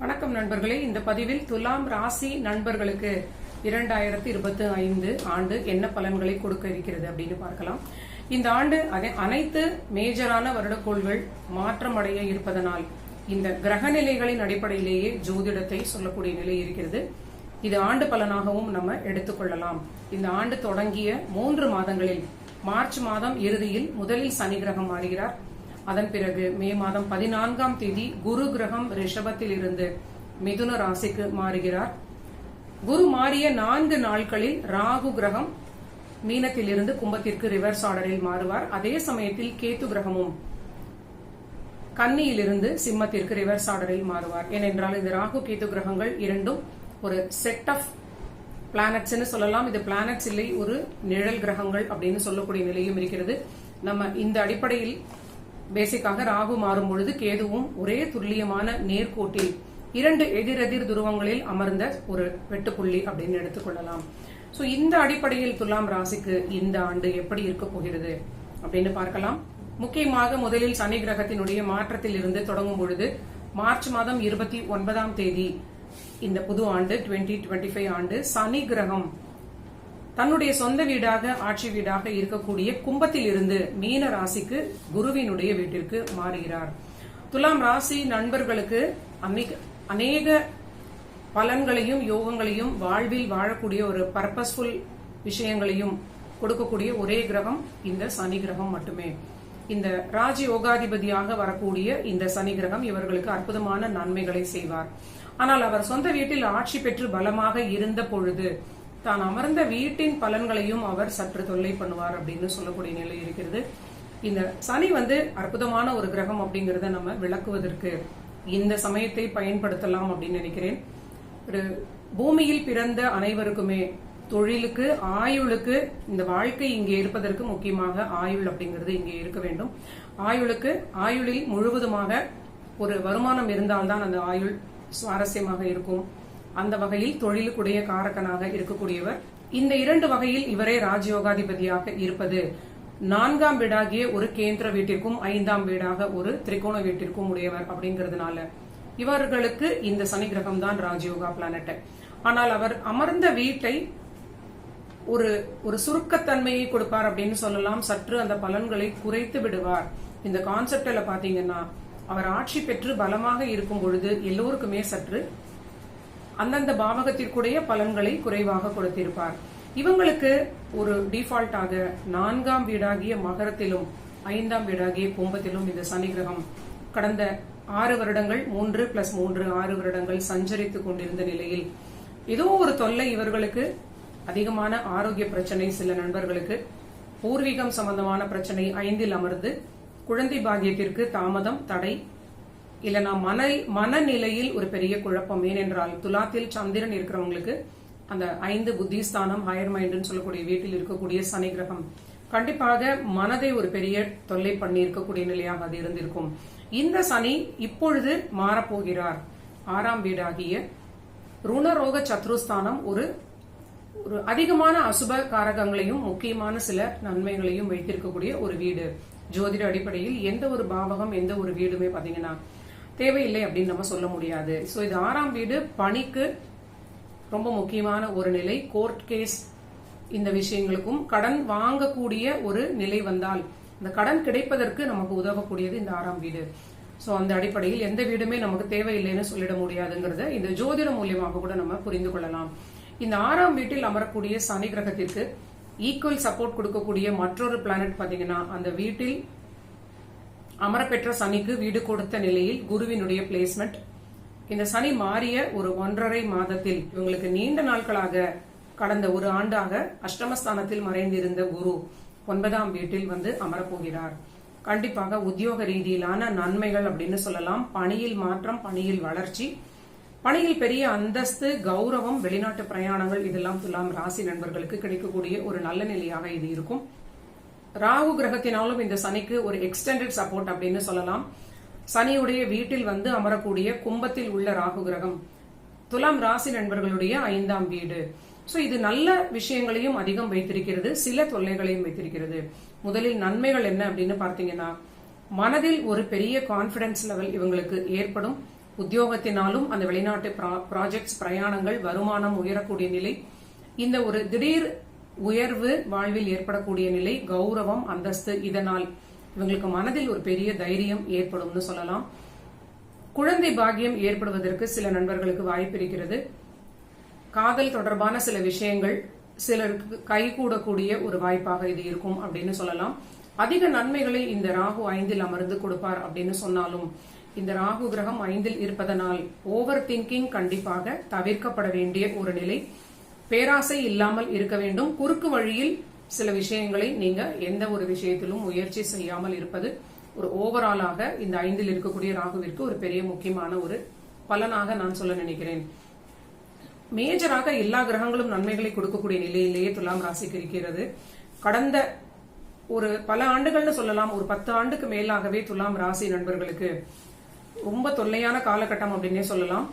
வணக்கம் நண்பர்களே. இந்த பதிவில் துலாம் ராசி நண்பர்களுக்கு இரண்டாயிரத்தி இருபத்தி ஐந்து ஆண்டு என்ன பலன்களை கொடுக்க இருக்கிறது அப்படின்னு பார்க்கலாம். இந்த ஆண்டு அனை- அனைத்து மேஜரான வருடக்கோள்கள் மாற்றமடைய இருப்பதனால் இந்த கிரக நிலைகளின் அடிப்படையிலேயே ஜோதிடத்தை சொல்லக்கூடிய நிலை இருக்கிறது. இது ஆண்டு பலனாகவும் நம்ம எடுத்துக்கொள்ளலாம். இந்த ஆண்டு தொடங்கிய மூன்று மாதங்களில் மார்ச் மாதம் இறுதியில் முதலில் சனி கிரகம் மாறுகிறார். அதன் பிறகு மே மாதம் பதினான்காம் தேதி குரு கிரகம் ரிஷபத்தில் இருந்து மிதுன ராசிக்கு மாறுகிறார். குரு மாறிய நான்கு நாட்களில் ராகு கிரகம் மீனத்திலிருந்து கும்பத்திற்கு ரிவர்ஸ் ஆர்டரில் மாறுவார். அதே சமயத்தில் கேத்து கிரகமும் கன்னியிலிருந்து சிம்மத்திற்கு ரிவர்ஸ் ஆர்டரில் மாறுவார். ஏனென்றால் இந்த ராகு கேது கிரகங்கள் இரண்டும் ஒரு செட் ஆஃப் பிளானட்ஸ்னு சொல்லலாம். இது பிளானட்ஸ் இல்லை ஒரு நிழல் கிரகங்கள் அப்படின்னு சொல்லக்கூடிய நிலையும் இருக்கிறது. நம்ம இந்த அடிப்படையில் பேசிக்காக ராகு மாறும் பொழுது கேதுவும் ஒரே துல்லியமான நேர்கோட்டில் இரண்டு எதிரெதிர் துருவங்களில் அமர்ந்த ஒரு வெட்டுப்புள்ளி அப்படின்னு எடுத்துக்கொள்ளலாம் சோ இந்த அடிப்படையில் துலாம் ராசிக்கு இந்த ஆண்டு எப்படி இருக்க போகிறது அப்படின்னு பார்க்கலாம். முக்கியமாக முதலில் சனி கிரகத்தினுடைய மாற்றத்தில் இருந்து தொடங்கும் பொழுது மார்ச் மாதம் இருபத்தி ஒன்பதாம் தேதி இந்த புது ஆண்டு 2025 ஆண்டு சனி கிரகம் தன்னுடைய சொந்த வீடாக ஆட்சி வீடாக இருக்கக்கூடிய கும்பத்தில் இருந்து மீன ராசிக்கு குருவினுடைய வீட்டிற்கு மாறுகிறார். துலாம் ராசி நண்பர்களுக்கு அநேக பலன்களையும் யோகங்களையும் வாழ்வில் வாழக்கூடிய ஒரு பர்பஸ்ஃபுல் விஷயங்களையும் கொடுக்கக்கூடிய ஒரே கிரகம் இந்த சனி கிரகம் மட்டுமே. இந்த ராஜ யோகாதிபதியாக வரக்கூடிய இந்த சனி கிரகம் இவர்களுக்கு அற்புதமான நன்மைகளை செய்வார். ஆனால் அவர் சொந்த வீட்டில் ஆட்சி பெற்று பலமாக இருந்த பொழுது தான் அமர்ந்த வீட்டின் பலன்களையும் அவர் சற்று தொல்லை பண்ணுவார் அப்படின்னு சொல்லக்கூடிய நிலை இருக்கிறது. இந்த சனி வந்து அற்புதமான ஒரு கிரகம் அப்படிங்கறத நம்ம விளக்குவதற்கு இந்த சமயத்தை பயன்படுத்தலாம் அப்படின்னு நினைக்கிறேன். ஒரு பூமியில் பிறந்த அனைவருக்குமே தொழிலுக்கு ஆயுளுக்கு இந்த வாழ்க்கை இங்கே இருப்பதற்கு முக்கியமாக ஆயுள் அப்படிங்கிறது இங்கே இருக்க வேண்டும். ஆயுளுக்கு ஆயுளில் முழுவதுமாக ஒரு வருமானம் இருந்தால்தான் அந்த ஆயுள் சுவாரஸ்யமாக இருக்கும். அந்த வகையில் தொழிலுக்குடைய காரகனாக இருக்கக்கூடியவர். இந்த இரண்டு வகையில் இவரே ராஜயோகாதிபதியாக இருப்பது. நான்காம் வீடாகிய ஒரு கேந்திர வீட்டிற்கும் ஐந்தாம் வீடாக ஒரு திரிகோண வீட்டிற்கும் உடையவர் அப்படிங்கறதுனால இவர்களுக்கு இந்த சனி கிரகம் தான் ராஜயோகா பிளானட் ஆனால் அவர் அமர்ந்த வீட்டை ஒரு ஒரு சுருக்கத்தன்மையை கொடுப்பார் அப்படின்னு சொல்லலாம். சற்று அந்த பலன்களை குறைத்து விடுவார். இந்த கான்செப்ட்ல பாத்தீங்கன்னா அவர் ஆட்சி பெற்று பலமாக இருக்கும் பொழுது எல்லோருக்குமே சற்று அந்தந்த பாவகத்திற்குடைய பலன்களை குறைவாக கொடுத்திருப்பார். இவங்களுக்கு ஒரு டிஃபால்ட்டாக நான்காம் வீடாகிய மகரத்திலும் ஐந்தாம் வீடாகிய கும்பத்திலும் இந்த சனி கிரகம் கடந்த ஆறு வருடங்கள் மூன்று பிளஸ் மூன்று ஆறு வருடங்கள் சஞ்சரித்துக் கொண்டிருந்த நிலையில் ஏதோ ஒரு தொல்லை இவர்களுக்கு அதிகமான ஆரோக்கிய பிரச்சனை சில நண்பர்களுக்கு பூர்வீகம் சம்பந்தமான பிரச்சனை ஐந்தில் அமர்ந்து குழந்தை பாக்கியத்திற்கு தாமதம் தடை இல்லனா மன மனநிலையில் ஒரு பெரிய குழப்பம். ஏனென்றால் துலாத்தில் சந்திரன் இருக்கிறவங்களுக்கு அந்த ஐந்து புத்திஸ்தானம் ஹையர் மைண்ட்னு சொல்லக்கூடிய வீட்டில் இருக்கக்கூடிய சனி கிரகம் கண்டிப்பாக மனதை ஒரு பெரிய தொல்லை பண்ணி இருக்கக்கூடிய நிலையாக அது இருந்திருக்கும். இந்த சனி இப்பொழுது மாறப்போகிறார். ஆறாம் வீடாகிய ருணரோக சத்ருஸ்தானம் ஒரு ஒரு அதிகமான அசுப காரகங்களையும் முக்கியமான சில நன்மைகளையும் வைத்திருக்கக்கூடிய ஒரு வீடு. ஜோதிட அடிப்படையில் எந்த ஒரு பாவகம் எந்த ஒரு வீடுமே பாத்தீங்கன்னா தேவையில்லை அப்படின்னு நம்ம சொல்ல முடியாது. ஸோ இது ஆறாம் வீடு பணிக்கு ரொம்ப முக்கியமான ஒரு நிலை. கோர்ட் கேஸ் இந்த விஷயங்களுக்கும் கடன் வாங்கக்கூடிய ஒரு நிலை வந்தால் இந்த கடன் கிடைப்பதற்கு நமக்கு உதவக்கூடியது இந்த ஆறாம் வீடு. ஸோ அந்த அடிப்படையில் எந்த வீடுமே நமக்கு தேவையில்லைன்னு சொல்லிட முடியாதுங்கிறத இந்த ஜோதிட மூலியமாக கூட நம்ம புரிந்து கொள்ளலாம். இந்த ஆறாம் வீட்டில் அமரக்கூடிய சனி கிரகத்திற்கு ஈக்குவல் சப்போர்ட் கொடுக்கக்கூடிய மற்றொரு பிளானட் பார்த்தீங்கன்னா அந்த வீட்டில் அமரப்பெற்ற சனிக்கு வீடு கொடுத்த நிலையில் குருவினுடைய பிளேஸ்மெண்ட் இந்த சனி மாறிய ஒரு ஒன்றரை மாதத்தில் இவங்களுக்கு நீண்ட நாட்களாக கடந்த ஒரு ஆண்டாக அஷ்டமஸ்தானத்தில் மறைந்திருந்த குரு ஒன்பதாம் வீட்டில் வந்து அமரப்போகிறார். கண்டிப்பாக உத்தியோக ரீதியிலான நன்மைகள் அப்படின்னு சொல்லலாம். பணியில் மாற்றம் பணியில் வளர்ச்சி பணியில் பெரிய அந்தஸ்து கௌரவம் வெளிநாட்டு பிரயாணங்கள் இதெல்லாம் துலாம் ராசி நண்பர்களுக்கு கிடைக்கக்கூடிய ஒரு நல்ல நிலையாக இது இருக்கும். ராகு கிரகத்தினாலும் இந்த சனிக்கு ஒரு எக்ஸ்டெண்டட் சப்போர்ட் அப்படின்னு சொல்லலாம். சனியுடைய வீட்டில் வந்து அமரக்கூடிய கும்பத்தில் உள்ள ராகு கிரகம். துலாம் ராசி நண்பர்களுடைய ஐந்தாம் வீடு. ஸோ இது நல்ல விஷயங்களையும் அதிகம் வைத்திருக்கிறது சில தொல்லைகளையும் வைத்திருக்கிறது. முதலில் நன்மைகள் என்ன அப்படின்னு பார்த்தீங்கன்னா மனதில் ஒரு பெரிய கான்பிடன்ஸ் லெவல் இவங்களுக்கு ஏற்படும். உத்தியோகத்தினாலும் அந்த வெளிநாட்டு ப்ராஜெக்ட்ஸ் பிரயாணங்கள் வருமானம் உயரக்கூடிய நிலை. இந்த ஒரு திடீர் உயர்வு வாழ்வில் ஏற்படக்கூடிய நிலை கௌரவம் அந்தஸ்து இதனால் இவங்களுக்கு மனதில் ஒரு பெரிய தைரியம் ஏற்படும்னு சொல்லலாம். குழந்தை பாக்கியம் ஏற்படுவதற்கு சில நண்பர்களுக்கு வாய்ப்பு இருக்கிறது. காதல் தொடர்பான சில விஷயங்கள் சிலருக்கு கைகூடக்கூடிய ஒரு வாய்ப்பாக இது இருக்கும் அப்படின்னு சொல்லலாம். அதிக நன்மைகளை இந்த ராகு ஐந்தில் அமர்ந்து கொடுப்பார் அப்படின்னு சொன்னாலும் இந்த ராகு கிரகம் ஐந்தில் இருப்பதனால் ஓவர் திங்கிங் கண்டிப்பாக தவிர்க்கப்பட வேண்டிய ஒரு நிலை. பேராசை இல்லாமல் இருக்க வேண்டும். குறுக்கு வழியில் சில விஷயங்களை நீங்க எந்த ஒரு விஷயத்திலும் முயற்சி செய்யாமல் இருப்பது ஒரு ஓவராலாக இந்த ஐந்தில் இருக்கக்கூடிய ராகுவிற்கு ஒரு பெரிய முக்கியமான ஒரு பலனாக நான் சொல்ல நினைக்கிறேன். மேஜராக எல்லா கிரகங்களும் நன்மைகளை கொடுக்கக்கூடிய நிலையிலேயே துலாம் ராசிக்கு இருக்கிறது. கடந்த ஒரு பல ஆண்டுகள்னு சொல்லலாம் ஒரு பத்து ஆண்டுக்கு மேலாகவே துலாம் ராசி நண்பர்களுக்கு ரொம்ப தொல்லையான காலகட்டம் அப்படின்னே சொல்லலாம்.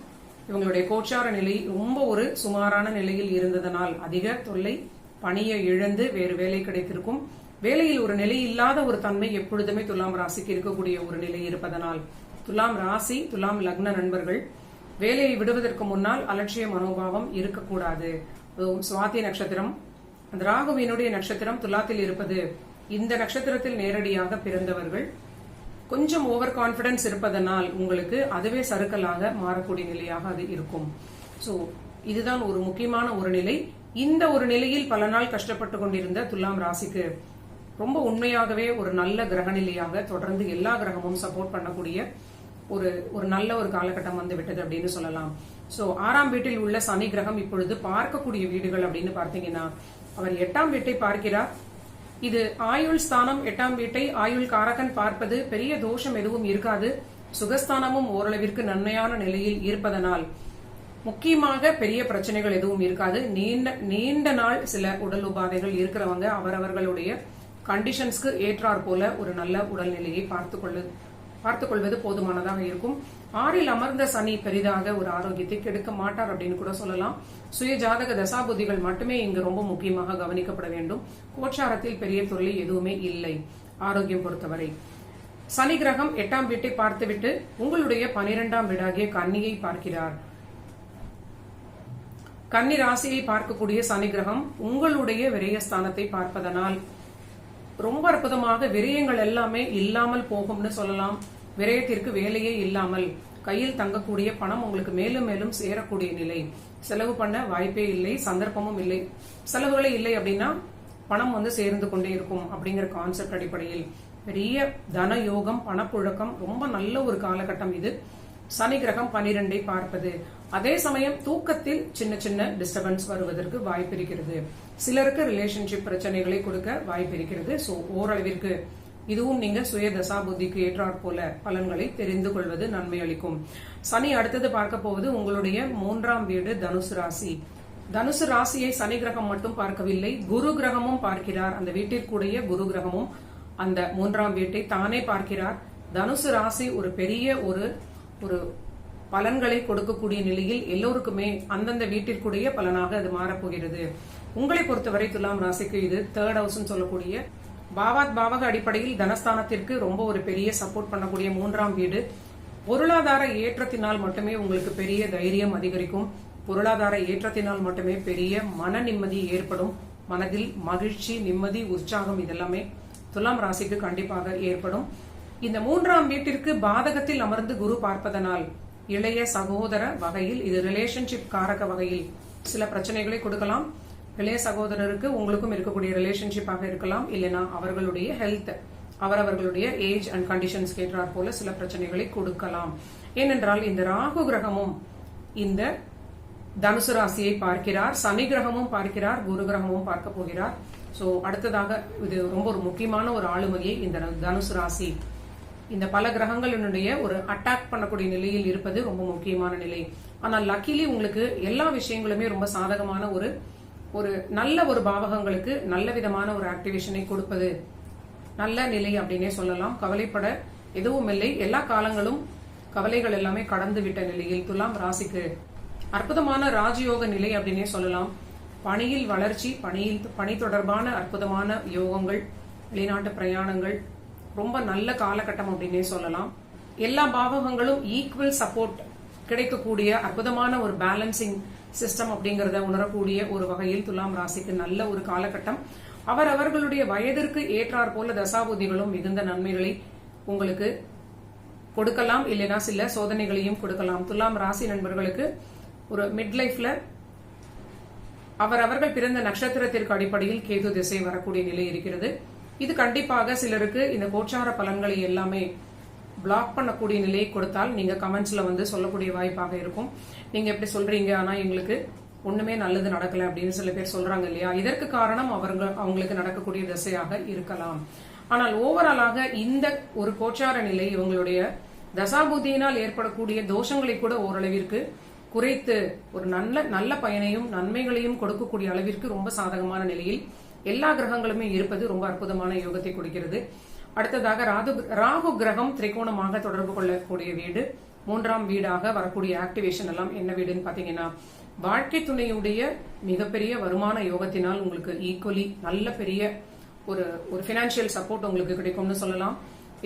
இவங்களுடைய கோச்சார நிலை ரொம்ப ஒரு சுமாரான நிலையில் இருந்ததனால் அதிக தொல்லை பணியை இழந்து வேறு வேலை கிடைத்திருக்கும். வேலையில் ஒரு நிலை இல்லாத ஒரு தன்மை எப்பொழுதுமே துலாம் ராசிக்கு இருக்கக்கூடிய ஒரு நிலை இருப்பதனால். துலாம் ராசி துலாம் லக்ன நண்பர்கள் வேலையை விடுவதற்கு முன்னால் அலட்சிய மனோபாவம் இருக்கக்கூடாது. அதுவும் சுவாதி நட்சத்திரம். அந்த ராகுவினுடைய நட்சத்திரம் துலாத்தில் இருப்பது. இந்த நட்சத்திரத்தில் நேரடியாக பிறந்தவர்கள். கொஞ்சம் ஓவர் கான்பிடன்ஸ் இருப்பதனால் உங்களுக்கு அதுவே சறுக்கலாக மாறக்கூடிய நிலையாக அது இருக்கும். ஸோ இதுதான் ஒரு முக்கியமான ஒரு நிலை. இந்த ஒரு நிலையில் பல நாள் கஷ்டப்பட்டு கொண்டிருந்த துலாம் ராசிக்கு ரொம்ப உண்மையாகவே ஒரு நல்ல கிரக நிலையாக தொடர்ந்து எல்லா கிரகமும் சப்போர்ட் பண்ணக்கூடிய ஒரு ஒரு நல்ல ஒரு காலகட்டம் வந்து விட்டது அப்படின்னு சொல்லலாம். சோ ஆறாம் வீட்டில் உள்ள சனி கிரகம் இப்பொழுது பார்க்கக்கூடிய வீடுகள் அப்படின்னு பார்த்தீங்கன்னா அவர் எட்டாம் வீட்டை பார்க்கிறார். இது ஆயுள் ஸ்தானம் எட்டாம் வீட்டை ஆயுள் காரகன் பார்ப்பது பெரிய தோஷம் எதுவும் இருக்காது. சுகஸ்தானமும் ஓரளவிற்கு நன்மையான நிலையில் இருப்பதனால். முக்கியமாக பெரிய பிரச்சனைகள் எதுவும் இருக்காது. நீண்ட நீண்ட நாள் சில உடல் உபாதைகள் இருக்கிறவங்க அவரவர்களுடைய கண்டிஷன்ஸ்க்கு ஏற்றாற் போல ஒரு நல்ல உடல்நிலையை பார்த்துக் பார்த்துக்கொள்வது கொள்வது போதுமானதாக இருக்கும். ஆறில் அமர்ந்த சனி பெரிதாக ஒரு ஆரோக்கியத்தை கெடுக்க மாட்டார் அப்படின்னு கூட சொல்லலாம். சுய ஜாதக தசாபுதிகள் மட்டுமே இங்கு ரொம்ப முக்கியமாக கவனிக்கப்பட வேண்டும். கோச்சாரத்தில் பெரிய தொல்லை எதுவுமே இல்லை ஆரோக்கியம் பொறுத்தவரை. சனி கிரகம் எட்டாம் வீட்டை பார்த்துவிட்டு உங்களுடைய பனிரெண்டாம் வீடாகிய கன்னியை பார்க்கிறார். கன்னி ராசியை பார்க்கக்கூடிய சனி கிரகம் உங்களுடைய விரயஸ்தானத்தை பார்ப்பதனால் ரொம்ப அற்புதமாக விரயங்கள் எல்லாமே இல்லாமல் போகும்னு சொல்லலாம். விரயத்திற்கு வேலையே இல்லாமல் கையில் தங்கக்கூடிய பணம் உங்களுக்கு மேலும் மேலும் சேரக்கூடிய நிலை. செலவு பண்ண வாய்ப்பே இல்லை சந்தர்ப்பமும் இல்லை. செலவுகளே இல்லை அப்படின்னா பணம் வந்து சேர்ந்து கொண்டே இருக்கும் அப்படிங்கிற கான்செப்ட் அடிப்படையில். பெரிய தன யோகம் பணப்புழக்கம் ரொம்ப நல்ல ஒரு காலகட்டம் இது. சனி கிரகம் பனிரெண்டை பார்ப்பது. அதே சமயம் தூக்கத்தில் சின்ன சின்ன டிஸ்டர்பன்ஸ் வருவதற்கு வாய்ப்பு இருக்கிறது. சிலருக்கு ரிலேஷன்ஷிப் பிரச்சனைகளை கொடுக்க வாய்ப்பு இருக்கிறது. ஸோ ஓரளவிற்கு இதுவும் நீங்க சுய தசா புத்திக்கு ஏற்றாற் போல பலன்களை தெரிந்து கொள்வது நன்மை அளிக்கும். சனி அடுத்தது பார்க்க போவது உங்களுடைய மூன்றாம் வீடு தனுசு ராசி. தனுசு ராசியை சனி கிரகம் மட்டும் பார்க்கவில்லை குரு கிரகமும் பார்க்கிறார். அந்த வீட்டிற்குடைய குரு கிரகமும் அந்த மூன்றாம் வீட்டை தானே பார்க்கிறார். தனுசு ராசி ஒரு பெரிய ஒரு ஒரு பலன்களை கொடுக்கக்கூடிய நிலையில் எல்லோருக்குமே அந்தந்த வீட்டிற்குடைய பலனாக அது மாறப்போகிறது உங்களை பொறுத்தவரை துலாம் ராசிக்கு இது தேர்ட் ஹவுஸ் சொல்லக்கூடிய பாவாத் பாவக அடிப்படையில் தனஸ்தானத்திற்கு ரொம்ப ஒரு பெரிய சப்போர்ட் பண்ணக்கூடிய மூன்றாம் வீடு. பொருளாதார ஏற்றத்தினால் மட்டுமே உங்களுக்கு பெரிய தைரியம் அதிகரிக்கும். பொருளாதார ஏற்றத்தினால் மட்டுமே பெரிய மன நிம்மதி ஏற்படும். மனதில் மகிழ்ச்சி நிம்மதி உற்சாகம் இதெல்லாமே துலாம் ராசிக்கு கண்டிப்பாக ஏற்படும். இந்த மூன்றாம் வீட்டிற்கு பாதகத்தில் அமர்ந்து குரு பார்ப்பதனால் இளைய சகோதர வகையில் இது ரிலேஷன்ஷிப் காரக வகையில் சில பிரச்சனைகளை கொடுக்கலாம். இளைய சகோதரருக்கு உங்களுக்கும் இருக்கக்கூடிய ரிலேஷன்ஷிப்பாக இருக்கலாம் இல்லைனா அவர்களுடைய ஹெல்த் அவரவர்களுடைய ஏஜ் அண்ட் கண்டிஷன்ஸ் கேட்டார் போல சில பிரச்சனைகளை கொடுக்கலாம். ஏனென்றால் இந்த ராகு கிரகமும் இந்த தனுசு ராசியை பார்க்கிறார் சனி கிரகமும் பார்க்கிறார் குரு கிரகமும் பார்க்க போகிறார். சோ அடுத்ததாக இது ரொம்ப ஒரு முக்கியமான ஒரு ஆளுமையை இந்த தனுசு ராசி இந்த பல கிரகங்களினுடைய ஒரு அட்டாக் பண்ணக்கூடிய நிலையில் இருப்பது ரொம்ப முக்கியமான நிலை. ஆனால் லக்கிலி உங்களுக்கு எல்லா விஷயங்களுமே ரொம்ப சாதகமான ஒரு ஒரு நல்ல ஒரு பாவகங்களுக்கு நல்ல விதமான ஒரு ஆக்டிவேஷனை கொடுப்பது. நல்ல நிலை அப்படின்னே சொல்லலாம். கவலைப்பட எதுவும் இல்லை. எல்லா காலங்களும் கவலைகள் எல்லாமே கடந்து விட்ட நிலையில் துலாம் ராசிக்கு. அற்புதமான ராஜயோக நிலை அப்படின்னே சொல்லலாம். பணியில் வளர்ச்சி பணியில் பணி தொடர்பான அற்புதமான யோகங்கள் வெளிநாட்டு பிரயாணங்கள் ரொம்ப நல்ல காலகட்டம் அப்படின்னே சொல்லலாம். எல்லா பாவகங்களும் ஈக்குவல் சப்போர்ட் கிடைக்கக்கூடிய அற்புதமான ஒரு பேலன்சிங் சிஸ்டம் அப்படிங்கறத உணரக்கூடிய ஒரு வகையில் துலாம் ராசிக்கு நல்ல ஒரு காலகட்டம். அவர் அவர்களுடைய வயதிற்கு ஏற்றாற் போல தசாபுதிகளும் மிகுந்த நன்மைகளை உங்களுக்கு கொடுக்கலாம் இல்லைனா சில சோதனைகளையும் கொடுக்கலாம். துலாம் ராசி நண்பர்களுக்கு ஒரு மிட் லைஃப்ல அவர் அவர்கள் பிறந்த நட்சத்திரத்திற்கு அடிப்படையில் கேது திசை வரக்கூடிய நிலை இருக்கிறது. இது கண்டிப்பாக சிலருக்கு இந்த கோச்சார பலன்களை எல்லாமே பிளாக் பண்ணக்கூடிய நிலையை கொடுத்தால் நீங்க கமெண்ட்ஸ்ல வந்து சொல்லக்கூடிய வாய்ப்பாக இருக்கும். நீங்க எப்படி சொல்றீங்க? ஆனா எங்களுக்கு ஒண்ணுமே நல்லது நடக்கல அப்படின்னு சில பேர் சொல்றாங்க இல்லையா? இதற்கு காரணம் அவங்க அவங்களுக்கு நடக்கக்கூடிய திசையாக இருக்கலாம். ஆனால் ஓவராலாக இந்த ஒரு கோச்சார நிலை இவங்களுடைய தசாபுதியினால் ஏற்படக்கூடிய தோஷங்களை கூட ஓரளவிற்கு குறைத்து ஒரு நல்ல நல்ல பயனையும் நன்மைகளையும் கொடுக்கக்கூடிய அளவிற்கு ரொம்ப சாதகமான நிலையில் எல்லா கிரகங்களுமே இருப்பது ரொம்ப அற்புதமான யோகத்தை கொடுக்கிறது. அடுத்ததாக ராகு ராகு கிரகம் திரிகோணமாக தொடர்பு கொள்ளக்கூடிய வீடு. மூன்றாம் வீடாக வரக்கூடிய ஆக்டிவேஷன் எல்லாம் என்ன வீடுன்னு பாத்தீங்கன்னா வாழ்க்கை துணையுடைய மிகப்பெரிய வருமான யோகத்தினால் உங்களுக்கு ஈக்குவலி நல்ல பெரிய ஒரு ஒரு பினான்சியல் சப்போர்ட் உங்களுக்கு கிடைக்கும்னு சொல்லலாம்.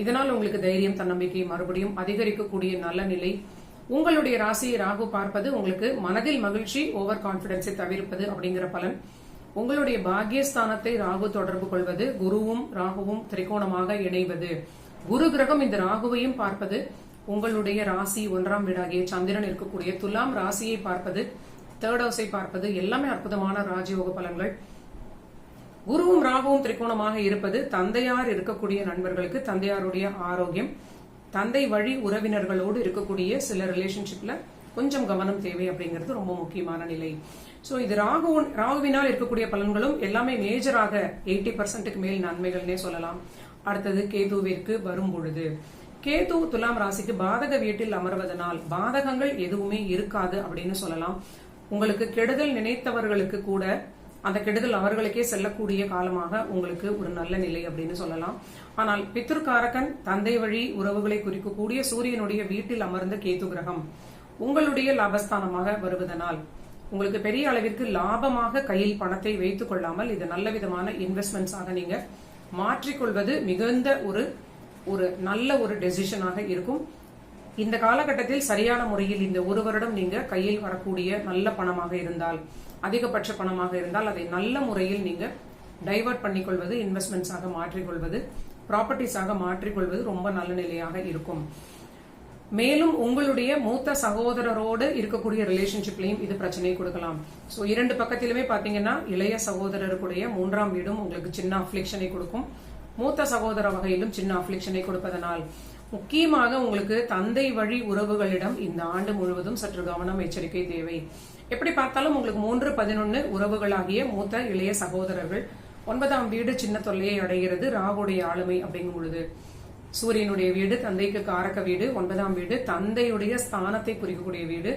இதனால் உங்களுக்கு தைரியம் தன்னம்பிக்கை மறுபடியும் அதிகரிக்கக்கூடிய நல்ல நிலை. உங்களுடைய ராசியை ராகு பார்ப்பது உங்களுக்கு மனதில் மகிழ்ச்சி ஓவர் கான்பிடன்ஸை தவிர்ப்பது அப்படிங்கிற பலன். உங்களுடைய பாகியஸ்தானத்தை ராகு தொடர்பு கொள்வது குருவும் ராகுவும் திரிகோணமாக இணைவது. குரு கிரகம் இந்த ராகுவையும் பார்ப்பது உங்களுடைய ராசி ஒன்றாம் வீடாகிய சந்திரன் இருக்கக்கூடிய துலாம் ராசியை பார்ப்பது தேர்ட் ஹவுஸை பார்ப்பது எல்லாமே அற்புதமான ராஜயோக பலன்கள். குருவும் ராகுவும் திரிகோணமாக இருப்பது தந்தையார் இருக்கக்கூடிய நண்பர்களுக்கு தந்தையாருடைய ஆரோக்கியம். தந்தை வழி உறவினர்களோடு இருக்கக்கூடிய சில ரிலேஷன்ஷிப்ல கொஞ்சம் கவனம் தேவை அப்படிங்கிறது ரொம்ப முக்கியமான நிலை. சோ இது ராகு ராகுவினால் இருக்கக்கூடிய பலன்களும் எல்லாமே மேஜராக எயிட்டி பர்சன்ட்டுக்கு மேல் நன்மைகள்னே சொல்லலாம். அடுத்தது கேதுவிற்கு வரும் பொழுது கேது துலாம் ராசிக்கு பாதக வீட்டில் அமர்வதனால் பாதகங்கள் எதுவுமே இருக்காது அப்படின்னு சொல்லலாம். உங்களுக்கு கெடுதல் நினைத்தவர்களுக்கு கூட அந்த கெடுதல் அவர்களுக்கே செல்லக்கூடிய காலமாக உங்களுக்கு ஒரு நல்ல நிலை அப்படின்னு சொல்லலாம். ஆனால் பித்திருக்காரகன் தந்தை வழி உறவுகளை குறிக்கக்கூடிய சூரியனுடைய வீட்டில் அமர்ந்த கேது கிரகம். உங்களுடைய லாபஸ்தானமாக வருவதனால் உங்களுக்கு பெரிய அளவிற்கு லாபமாக கையில் பணத்தை வைத்துக் கொள்ளாமல் இது நல்ல விதமான இன்வெஸ்ட்மெண்ட்ஸாக நீங்க மாற்றிக்கொள்வது மிகுந்த ஒரு ஒரு நல்ல ஒரு டெசிஷனாக இருக்கும். இந்த காலகட்டத்தில் சரியான முறையில் இந்த ஒரு வருடம் நீங்க கையில் வரக்கூடிய நல்ல பணமாக இருந்தால் அதிகபட்ச பணமாக இருந்தால் அதை நல்ல முறையில் நீங்க டைவர்ட் பண்ணிக்கொள்வது இன்வெஸ்ட்மெண்ட்ஸாக மாற்றிக்கொள்வது ப்ராப்பர்ட்டிஸாக மாற்றிக்கொள்வது ரொம்ப நல்ல நிலையாக இருக்கும். மேலும் உங்களுடைய மூத்த சகோதரரோடு இருக்கக்கூடிய ரிலேஷன்ஷிப்லையும் இது பிரச்சனையை கொடுக்கலாம். ஸோ இரண்டு பக்கத்திலுமே பார்த்தீங்கன்னா இளைய சகோதரருக்குடைய மூன்றாம் வீடும் உங்களுக்கு சின்ன அஃப்ளிக்ஷனை கொடுக்கும். மூத்த சகோதர வகையிலும் சின்ன அஃப்ளிக்ஷனை கொடுப்பதனால் முக்கியமாக உங்களுக்கு தந்தை வழி உறவுகளிடம் இந்த ஆண்டு முழுவதும் சற்று கவனம் எச்சரிக்கை தேவை. எப்படி பார்த்தாலும் உங்களுக்கு மூன்று பதினொன்று உறவுகளாகிய மூத்த இளைய சகோதரர்கள் ஒன்பதாம் வீடு சின்ன தொல்லையை அடைகிறது ராகுடைய ஆளுமை அப்படிங்கும் பொழுது சூரியனுடைய வீடு தந்தைக்கு காரக்க வீடு ஒன்பதாம் வீடு தந்தையுடைய ஸ்தானத்தை குறிக்கக்கூடிய வீடு.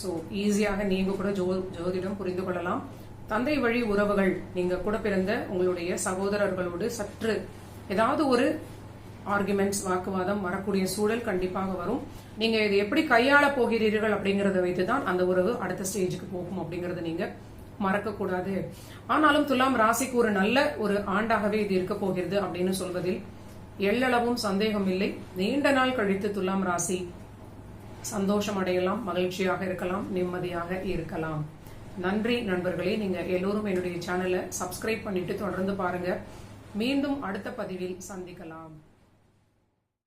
சோ ஈஸியாக நீங்க கூட ஜோ ஜோதிடம் புரிந்து கொள்ளலாம். தந்தை வழி உறவுகள் நீங்க கூட பிறந்த உங்களுடைய சகோதரர்களோடு சற்று ஏதாவது ஒரு ஆர்குமெண்ட்ஸ் வாக்குவாதம் வரக்கூடிய சூழல் கண்டிப்பாக வரும். நீங்க இதை எப்படி கையாள போகிறீர்கள் அப்படிங்கறத வைத்துதான் அந்த உறவு அடுத்த ஸ்டேஜுக்கு போகும் அப்படிங்கறத நீங்க மறக்க கூடாது. ஆனாலும் துலாம் ராசிக்கு ஒரு நல்ல ஒரு ஆண்டாகவே இது இருக்க போகிறது அப்படின்னு சொல்வதில் எள்ளளவும் சந்தேகம் இல்லை நீண்ட நாள் கழித்து துலாம் ராசி சந்தோஷம் அடையலாம் மகிழ்ச்சியாக இருக்கலாம் நிம்மதியாக இருக்கலாம். நன்றி நண்பர்களே நீங்க எல்லோரும் என்னுடைய சேனலை சப்ஸ்கிரைப் பண்ணிட்டு தொடர்ந்து பாருங்க. மீண்டும் அடுத்த பதிவில் சந்திக்கலாம்.